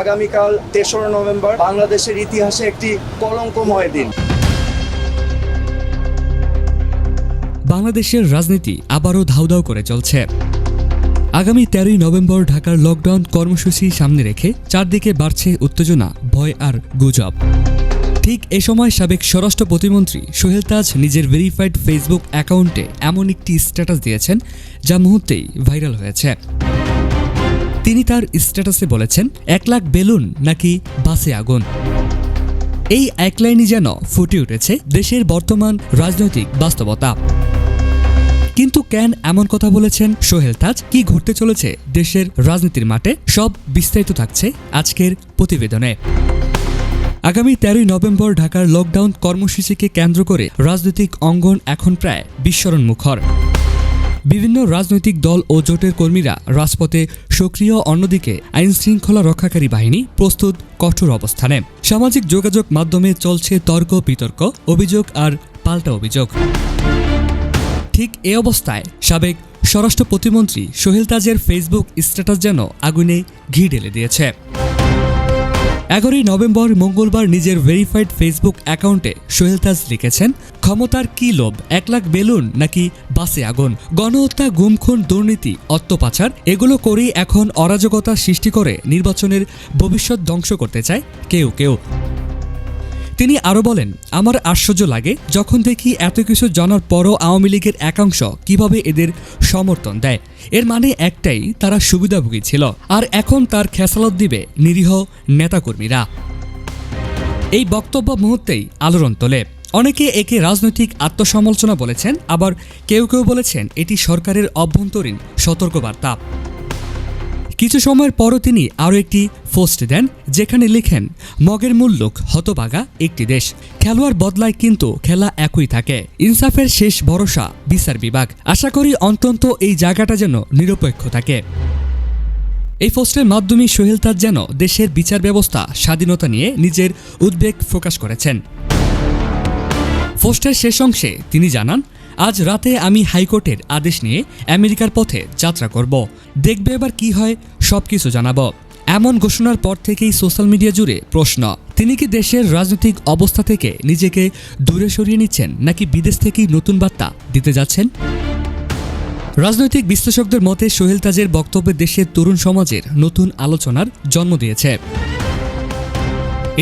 আগামীকাল তেসরা নভেম্বর বাংলাদেশের ইতিহাসে একটি কলঙ্কময় দিন। বাংলাদেশের রাজনীতি আবারও ধাউধাউ করে চলছে। আগামী তেরোই নভেম্বর ঢাকার লকডাউন কর্মসূচি সামনে রেখে চারদিকে বাড়ছে উত্তেজনা, ভয় আর গুজব। ঠিক এ সময় সাবেক স্বরাষ্ট্র প্রতিমন্ত্রী সোহেল তাজ নিজের ভেরিফাইড ফেসবুক অ্যাকাউন্টে এমন একটি স্ট্যাটাস দিয়েছেন, যা মুহূর্তেই ভাইরাল হয়েছে। তিনি তার স্ট্যাটাসে বলেছেন, এক লাখ বেলুন নাকি বাসে আগুন? এই এক লাইনই যেন ফুটে উঠেছে দেশের বর্তমান রাজনৈতিক বাস্তবতা। কিন্তু কেন এমন কথা বলেছেন সোহেল তাজ? কি ঘটতে চলেছে দেশের রাজনীতির মাঠে? সব বিস্তারিত থাকছে আজকের প্রতিবেদনে। আগামী তেরোই নভেম্বর ঢাকার লকডাউন কর্মসূচিকে কেন্দ্র করে রাজনৈতিক অঙ্গন এখন প্রায় বিস্মরণ মুখর বিভিন্ন রাজনৈতিক দল ও জোটের কর্মীরা রাজপথে সক্রিয় অন্যদিকে আইন শৃঙ্খলা রক্ষাকারী বাহিনী প্রস্তুত কঠোর অবস্থানে। সামাজিক যোগাযোগ মাধ্যমে চলছে তর্ক, বিতর্ক, অভিযোগ আর পাল্টা অভিযোগ। ঠিক এ অবস্থায় সাবেক স্বরাষ্ট্র প্রতিমন্ত্রী সোহেল তাজের ফেসবুক স্ট্যাটাস যেন আগুনে ঘি ঢেলে দিয়েছে। এগারোই নভেম্বর মঙ্গলবার নিজের ভেরিফাইড ফেসবুক অ্যাকাউন্টে সোহেল তাজ লিখেছেন, ক্ষমতার কি লোভ? এক লাখ বেলুন নাকি বাসে আগুন? গণহত্যা, গুমখুন, দুর্নীতি অত্যপাচার এগুলো করেই এখন অরাজকতা সৃষ্টি করে নির্বাচনের ভবিষ্যৎ ধ্বংস করতে চায় কেউ কেউ। তিনি আরও বলেন, আমার আশ্চর্য লাগে যখন দেখি এত কিছু জানার পরও আওয়ামী লীগের একাংশ কীভাবে এদের সমর্থন দেয়। এর মানে একটাই, তারা সুবিধাভোগী ছিল। আর এখন তার খেসালত দিবে নিরীহ নেতাকর্মীরা। এই বক্তব্য মুহূর্তেই আলোড়ন তোলে। অনেকে একে রাজনৈতিক আত্মসমালোচনা বলেছেন, আবার কেউ কেউ বলেছেন এটি সরকারের অভ্যন্তরীণ সতর্কবার্তা। কিছু সময়ের পরও তিনি আরও একটি পোস্ট দেন, যেখানে লিখেন, মগের মূল লোক হতবাগা একটি দেশ। খেলোয়াড় বদলায় কিন্তু খেলা একই থাকে। ইনসাফের শেষ ভরসা বিচার বিভাগ। আশা করি অন্তত এই জায়গাটা যেন নিরপেক্ষ থাকে। এই পোস্টের মাধ্যমে সোহেল তাজ যেন দেশের বিচার ব্যবস্থা, স্বাধীনতা নিয়ে নিজের উদ্বেগ প্রকাশ করেছেন। পোস্টের শেষ অংশে তিনি জানান আজ রাতে আমি হাইকোর্টের আদেশ নিয়ে আমেরিকার পথে যাত্রা করব। দেখবে এবার কি হয়, সবকিছু জানাব। এমন ঘোষণার পর থেকেই সোশ্যাল মিডিয়া জুড়ে প্রশ্ন, তিনি কি দেশের রাজনৈতিক অবস্থা থেকে নিজেকে দূরে সরিয়ে নিচ্ছেন, নাকি বিদেশ থেকেই নতুন বার্তা দিতে যাচ্ছেন? রাজনৈতিক বিশ্লেষকদের মতে সোহেল তাজের বক্তব্যে দেশের তরুণ সমাজের নতুন আলোচনার জন্ম দিয়েছে।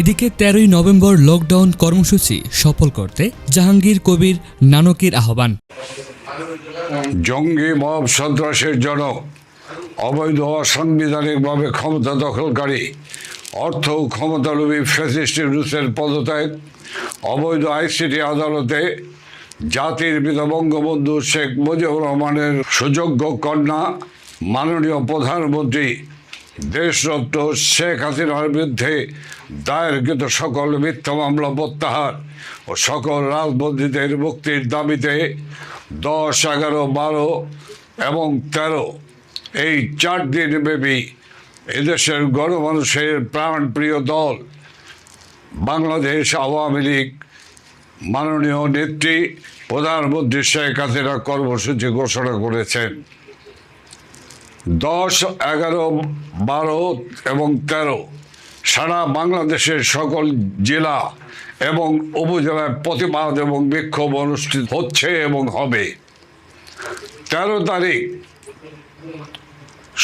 এদিকে তেরোই নভেম্বর লকডাউন কর্মসূচি সফল করতে জাহাঙ্গীর কবির নানকের আহ্বান। জঙ্গি মব সন্ত্রাসের জনক, অবৈধ অসাংবিধানিকভাবে ক্ষমতা দখলকারী, অর্থ ও ক্ষমতালোভী ফ্যাসিস্ট রুসের পদত্যাগ, অবৈধ আইসিটি আদালতে জাতির পিতা বঙ্গবন্ধু শেখ মুজিবুর রহমানের সুযোগ্য কন্যা, মাননীয় প্রধানমন্ত্রী দেশরত্ন শেখ হাসিনার বিরুদ্ধে দায়েরকৃত সকল মিথ্যা মামলা প্রত্যাহার ও সকল রাজবন্দীদের মুক্তির দাবিতে দশ, এগারো, বারো এবং তেরো এই চার দিন ব্যাপী এদেশের গণমানুষের প্রাণপ্রিয় দল বাংলাদেশ আওয়ামী লীগ মাননীয় নেত্রী প্রধানমন্ত্রী শেখ হাসিনা কর্মসূচি ঘোষণা করেছেন। দশ, এগারো, বারো এবং তেরো। সারা বাংলাদেশের সকল জেলা এবং উপজেলায় প্রতিবাদ এবং বিক্ষোভ অনুষ্ঠিত হচ্ছে এবং হবে। তেরো তারিখ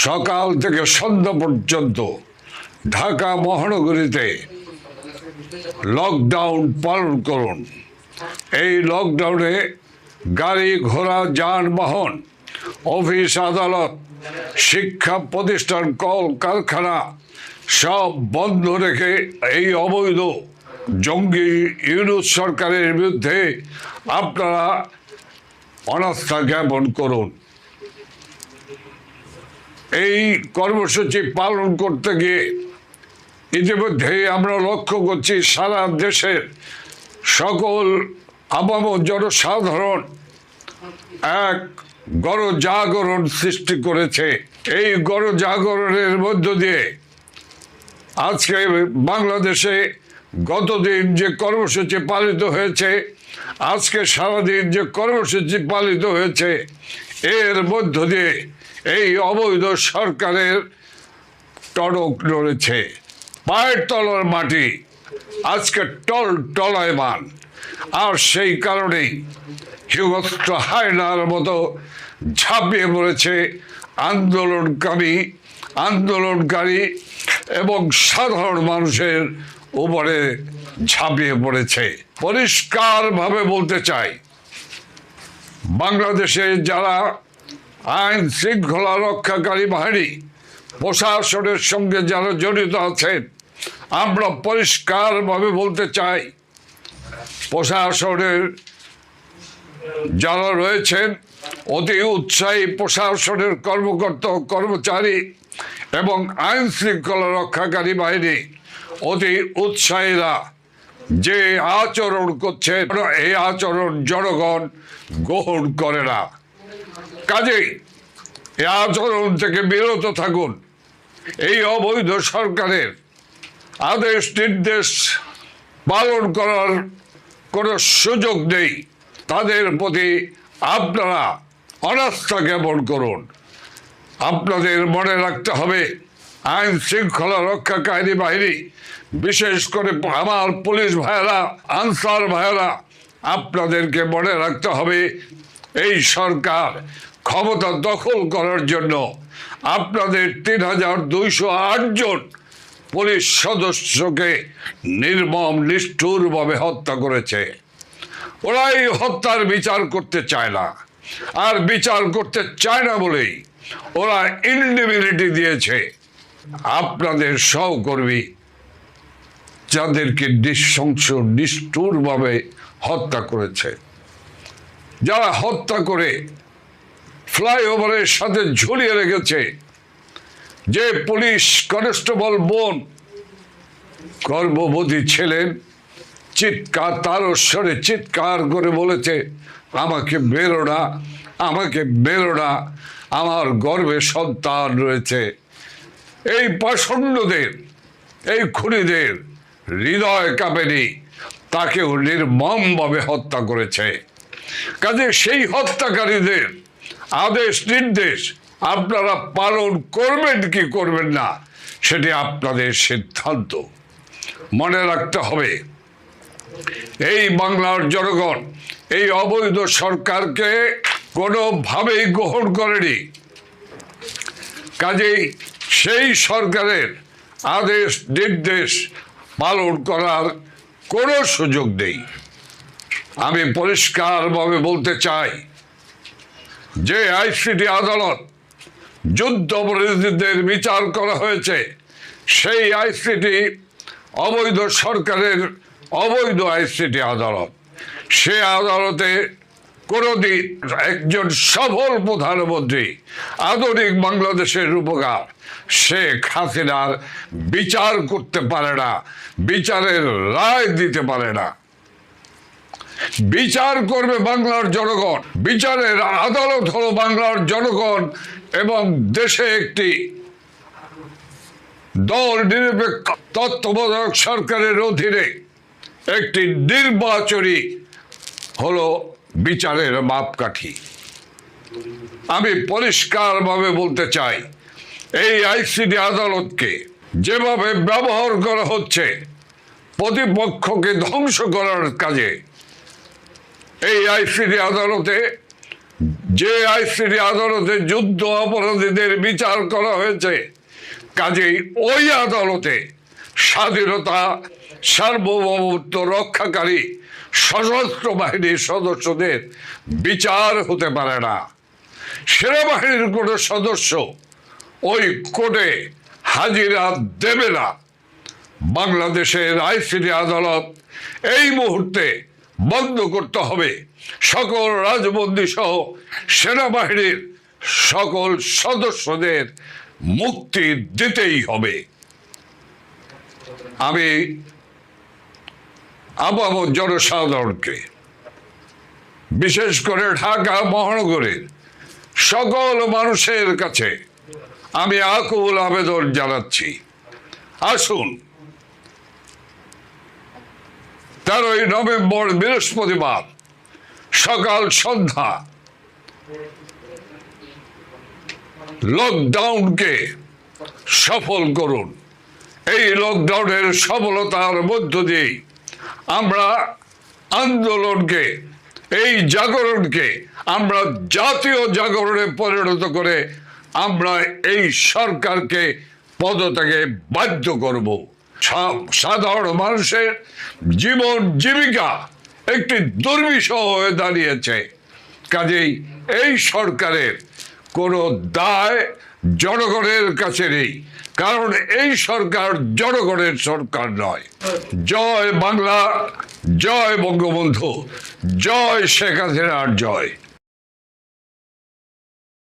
সকাল থেকে সন্ধ্যা পর্যন্ত ঢাকা মহানগরীতে লকডাউন পালন করুন। এই লকডাউনে গাড়ি ঘোড়া যানবাহন অফিস, আদালত, শিক্ষা প্রতিষ্ঠান কল কারখানা সব বন্ধ রেখে এই অবৈধ জঙ্গি ইউনুস সরকারের বিরুদ্ধে আপনারা অনাস্থা জ্ঞাপন করুন। এই কর্মসূচি পালন করতে গিয়ে ইতিমধ্যে আমরা লক্ষ্য করছি সারা দেশের সকল আবাম জনসাধারণ এক গণজাগরণ সৃষ্টি করেছে। এই গণজাগরণের মধ্য দিয়ে আজকে বাংলাদেশে গতদিন যে কর্মসূচি পালিত হয়েছে, আজকে সারাদিন যে কর্মসূচি পালিত হয়েছে, এর মধ্য দিয়ে এই অবৈধ সরকারের টনক নড়েছে। পায়ের তলার মাটি আজকে টল টলায়মান আর সেই কারণেই হিংস্র হায়নার মতো ঝাঁপিয়ে পড়েছে আন্দোলনকারী আন্দোলনকারী এবং সাধারণ মানুষের উপরে ঝাঁপিয়ে পড়েছে। পরিষ্কারভাবে বলতে চাই, বাংলাদেশে যারা আইন শৃঙ্খলা রক্ষাকারী বাহিনী প্রশাসনের সঙ্গে যারা জড়িত আছেন, আমরা পরিষ্কারভাবে বলতে চাই, প্রশাসনের যারা রয়েছেন অতি উৎসাহী প্রশাসনের কর্মকর্তা কর্মচারী এবং আইন শৃঙ্খলা রক্ষাকারী বাহিনী, অতি উৎসাহীরা যে আচরণ করছেন এই আচরণ জনগণ গ্রহণ করে না? কাজেই এই আচরণ থেকে বিরত থাকুন। এই অবৈধ সরকারের আদেশ নির্দেশ পালন করার কোনো সুযোগ নেই। তাদের প্রতি আপনারা অনাস্থা জ্ঞাপন করুন। আপনাদের মনে রাখতে হবে, আইন শৃঙ্খলা রক্ষাকারী বাহিনী, বিশেষ করে আমার পুলিশ ভাইয়েরা, আনসার ভাইয়েরা, আপনাদেরকে মনে রাখতে হবে, এই সরকার ক্ষমতা দখল করার জন্য আপনাদের তিন হাজার দুইশো জন পুলিশ সদস্যকে নির্মম, নিষ্ঠুরভাবে হত্যা করেছে। ওরা এই হত্যার বিচার করতে চায় না। আর বিচার করতে চায় না বলেই ওরা ইনডিবিলিটি দিয়েছে। আপনাদের সহকর্মী যাদেরকে নিঃশংস, নিষ্ঠুরভাবে হত্যা করেছে। যারা হত্যা করে ফ্লাইওভারের সাথে ঝুলিয়ে রেখেছে, যে পুলিশ কনস্টেবল বোন, গর্ভবতী ছিলেন চিৎকার, তার স্বরে চিৎকার করে বলেছে, আমাকে বেরো না, আমাকে বেরো না, আমার গর্ভে সন্তান রয়েছে। এই পাষণ্ডদের এই খুনিদের হৃদয় কাঁপেনি, তাকেও নির্মমভাবে হত্যা করেছে। কাজে সেই হত্যাকারীদের আদেশ, নির্দেশ আপনারা পালন করবেন কি করবেন না, সেটি আপনাদের সিদ্ধান্ত। মনে রাখতে হবে এই বাংলার জনগণ, এই অবৈধ সরকারকে কোনোভাবেই গ্রহণ করেনি। কাজেই সেই সরকারের আদেশ, নির্দেশ পালন করার কোনো সুযোগ নেই। আমি পরিষ্কারভাবে বলতে চাই যে আইসিটি আদালত যুদ্ধ অপরাধীদের বিচার করা হয়েছে, সেই আইসিটি অবৈধ সরকারের অবৈধ আইসিটি আদালত। সে আদালতে কোনোদিন একজন সফল প্রধানমন্ত্রী আধুনিক বাংলাদেশের রূপকার শেখ হাসিনার বিচার করতে পারে না, বিচারের রায় দিতে পারে না। বিচার করবে বাংলার জনগণ, বিচারের আদালত হলো বাংলার জনগণ এবং দেশে একটি দল নিরপেক্ষ তত্ত্বাবধায়ক সরকারের অধীনে। একটি নির্বাচনী হলো বিচারের মাপকাঠি। আমি পরিষ্কারভাবে বলতে চাই, এই আইসিডি আদালতকে যেভাবে ব্যবহার করা হচ্ছে, প্রতিপক্ষকে ধ্বংস করার কাজে, এই আইসিডি আদালতে, যে আইসিডি আদালতে যুদ্ধ অপরাধীদের বিচার করা হয়েছে, কাজেই ওই আদালতে স্বাধীনতা, সার্বভৌমত্ব রক্ষাকারী সশস্ত্র বাহিনীর সদস্যদের বিচার হতে পারে না। সেনাবাহিনীর কোনো সদস্য ওই কোর্টে হাজিরা দেবে না। বাংলাদেশের আইসিটি আদালত এই মুহূর্তে বন্ধ করতে হবে। সকল রাজবন্দী সহ সেনাবাহিনীর সকল সদস্যদের মুক্তি দিতেই হবে। আমি আবহাওয়া জনসাধারণকে, বিশেষ করে ঢাকা মহানগরের সকল মানুষের কাছে আমি আকুল আবেদন জানাচ্ছি। আসুন, তেরোই নভেম্বর বৃহস্পতিবার সকাল সন্ধ্যা লকডাউনকে সফল করুন। এই লকডাউনের সফলতার মধ্য দিয়েই আমরা আন্দোলনকে, এই জাগরণকে আমরা জাতীয় জাগরণে পরিণত করে আমরা এই সরকারকে পদত্যাগে বাধ্য করব। সাধারণ মানুষের জীবন জীবিকা একটি দুর্বিষহ হয়ে দাঁড়িয়েছে। কাজেই এই সরকারের কোনো দায় জনগণের কাছে নেই। কারণ এই সরকার জনগণের সরকার নয়। জয় বাংলা জয় বঙ্গবন্ধু জয় শেখ হাসিনার জয়।